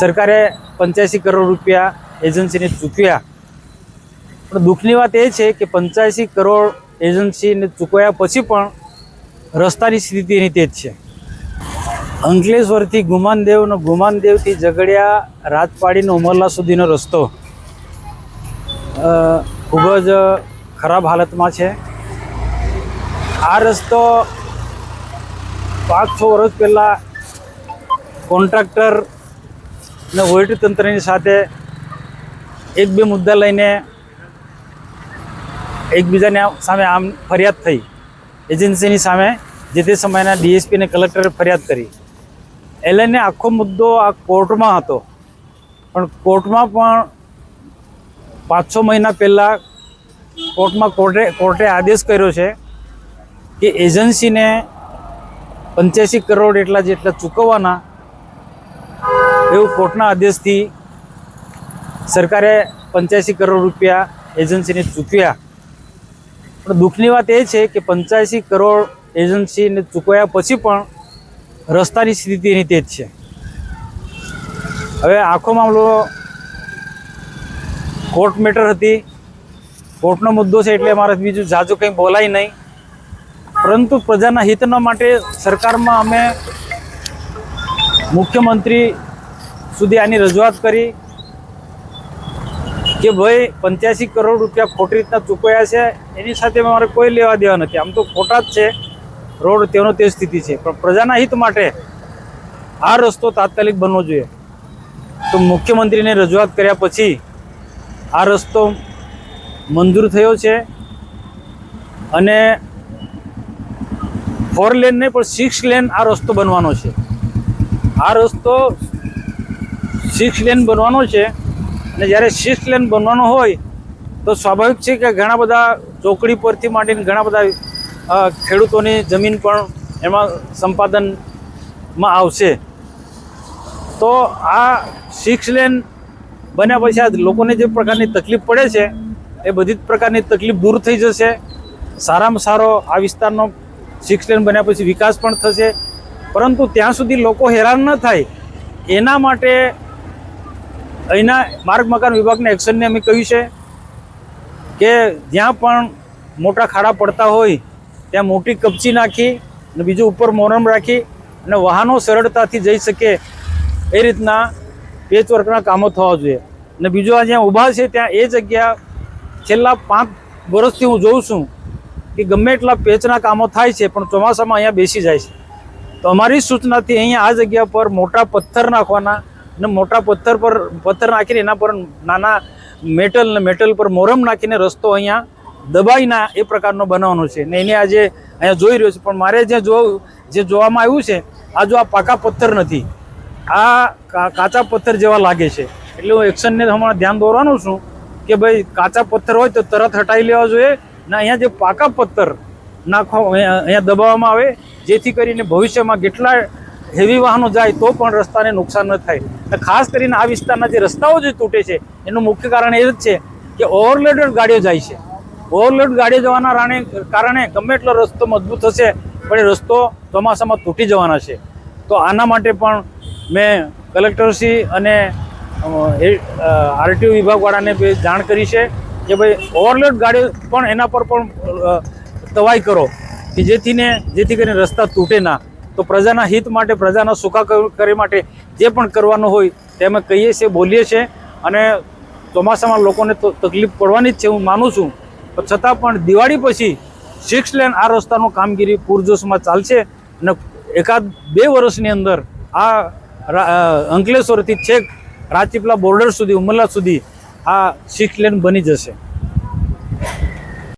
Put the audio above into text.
સરકારે પંચ્યાસી કરોડ રૂપિયા એજન્સીને ચૂકવ્યા. પણ દુઃખની વાત એ છે કે પંચ્યાસી કરોડ એજન્સીને ચૂકવ્યા પછી પણ રસ્તાની સ્થિતિ એની તે જ છે. અંકલેશ્વરથી ગુમાનદેવ અને ગુમાનદેવથી ઝઘડિયા રાજપાડીનો ઉમરલા સુધીનો રસ્તો ખૂબ જ ખરાબ હાલતમાં છે. આ રસ્તો પાંચ છ વર્ષ પહેલાં કોન્ટ્રાક્ટર ને વહીવટીતંત્રની સાથે એક બે મુદ્દા લઈને એકબીજાને સામે આમ ફરિયાદ થઈ. એજન્સીની સામે જે તે સમયના ડીએસપી અને કલેક્ટરે ફરિયાદ કરી. એ લઈને આખો મુદ્દો આ કોર્ટમાં હતો. પણ કોર્ટમાં પણ પાંચ છ મહિના પહેલાં કોર્ટમાં કોર્ટે કોર્ટે આદેશ કર્યો છે કે એજન્સીને પંચ્યાસી કરોડ એટલા જેટલા ચૂકવવાના એવું કોર્ટના આદેશથી સરકારે પંચ્યાસી કરોડ રૂપિયા એજન્સીને ચૂકવ્યા. પણ દુઃખની વાત એ છે કે પંચ્યાસી કરોડ એજન્સીને ચૂકવ્યા પછી પણ રસ્તાની સ્થિતિ એની તે જ છે. હવે આખો મામલો કોર્ટ મેટર હતી. કોર્ટનો મુદ્દો છે એટલે અમારે બીજું જાજુ કંઈ બોલાય નહીં. પરંતુ પ્રજાના હિતના માટે સરકારમાં અમે મુખ્યમંત્રી સુધી આની રજૂઆત કરી કે ભાઈ પંચ્યાસી કરોડ રૂપિયા ખોટી રીતના ચૂકવ્યા છે, એની સાથે અમારે કોઈ લેવા દેવા નથી. આમ તો ખોટા જ છે. રોડ તેનો તે સ્થિતિ છે. પણ પ્રજાના હિત માટે આ રસ્તો તાત્કાલિક બનવો જોઈએ. તો મુખ્યમંત્રીને રજૂઆત કર્યા પછી આ રસ્તો મંજૂર થયો છે અને ફોર લેન નહીં, પણ સિક્સ લેન આ રસ્તો બનવાનો છે. આ રસ્તો સિક્સ લેન બનવાનો છે. અને જ્યારે સિક્સ લેન બનવાનો હોય, તો સ્વાભાવિક છે કે ઘણા બધા ચોકડી પરથી માંડીને ઘણા બધા ખેડૂતોની જમીન પણ એમાં સંપાદનમાં આવશે. તો આ સિક્સ લેન બન્યા પછી આ લોકોને જે પ્રકારની તકલીફ પડે છે, એ બધી જ પ્રકારની તકલીફ દૂર થઈ જશે. સારામાં સારો આ વિસ્તારનો સિક્સ લેન બન્યા પછી વિકાસ પણ થશે. પરંતુ ત્યાં સુધી લોકો હેરાન ન થાય. એના માટે અહીંના માર્ગ મકાન વિભાગના એક્શનને અમે કહ્યું છે કે જ્યાં પણ મોટા ખાડા પડતા હોય, ત્યાં મોટી કપચી નાખી અને બીજું ઉપર મોરમ રાખી અને વાહનો સરળતાથી જઈ શકે એ રીતના પેચવર્કના કામો થવા જોઈએ. અને બીજું આ જ્યાં ઊભા છે, ત્યાં એ જગ્યા છેલ્લા પાંચ વર્ષથી હું જોઉં છું કે ગમે એટલા પેચના કામો થાય છે, પણ ચોમાસામાં અહીંયા બેસી જાય છે. તો અમારી સૂચનાથી અહીંયા આ જગ્યા પર મોટા પથ્થર નાખવાના અને મોટા પથ્થર પર, પથ્થર નાખીને એના પર નાના મેટલ ને મેટલ પર મોરમ નાખીને રસ્તો અહીંયા દબાઈના એ પ્રકારનો બનાવવાનો છે. ને એને આજે અહીંયા જોઈ રહ્યો છે, પણ મારે જે જોવું, જે જોવામાં આવ્યું છે, આ જો આ પાકા પથ્થર નથી. આ કાચા પથ્થર જેવા લાગે છે. એટલે હું એક્શનને હમણાં ધ્યાન દોરવાનું છું કે ભાઈ કાચા પથ્થર હોય તો તરત હટાવી લેવા જોઈએ ને અહીંયા જે પાકા પથ્થર નાખવા અહીંયા દબાવવામાં આવે, જેથી કરીને ભવિષ્યમાં કેટલા હેવી વાહનો જાય તો પણ રસ્તાને નુકસાન ન થાય. ખાસ કરીને આ વિસ્તારના જે રસ્તાઓ જે તૂટે છે, એનું મુખ્ય કારણ એ જ છે કે ઓવરલોડેડ ગાડીઓ જાય છે. ઓવરલોડ ગાડીઓ જવાના રાણે, કારણે ગમે એટલો રસ્તો મજબૂત થશે પણ એ રસ્તો ચોમાસામાં તૂટી જવાના છે. તો આના માટે પણ મેં કલેક્ટરશ્રી અને આરટીઓ વિભાગવાળાને જાણ કરી છે કે ભાઈ ઓવરલોડ ગાડીઓ પણ એના પર પણ તવાઈ કરો. કે જેથી ને જેથી કરીને રસ્તા તૂટે ના. તો પ્રજાના હિત માટે, પ્રજાના સુખાકારી માટે જે પણ કરવાનું હોય તે અમે કહીએ છીએ, બોલીએ છીએ. અને ચોમાસામાં લોકોને તકલીફ પડવાની જ છે, હું માનું છું. પણ છતાં પણ દિવાળી પછી સિક્સ લેન આ રસ્તાનું કામગીરી પૂરજોશમાં ચાલશે અને એકાદ બે વર્ષની અંદર આ અંકલેશ્વરથી છેક રાજપીપલા બોર્ડર સુધી ઉમરલા સુધી આ સિક્સ લેન બની જશે.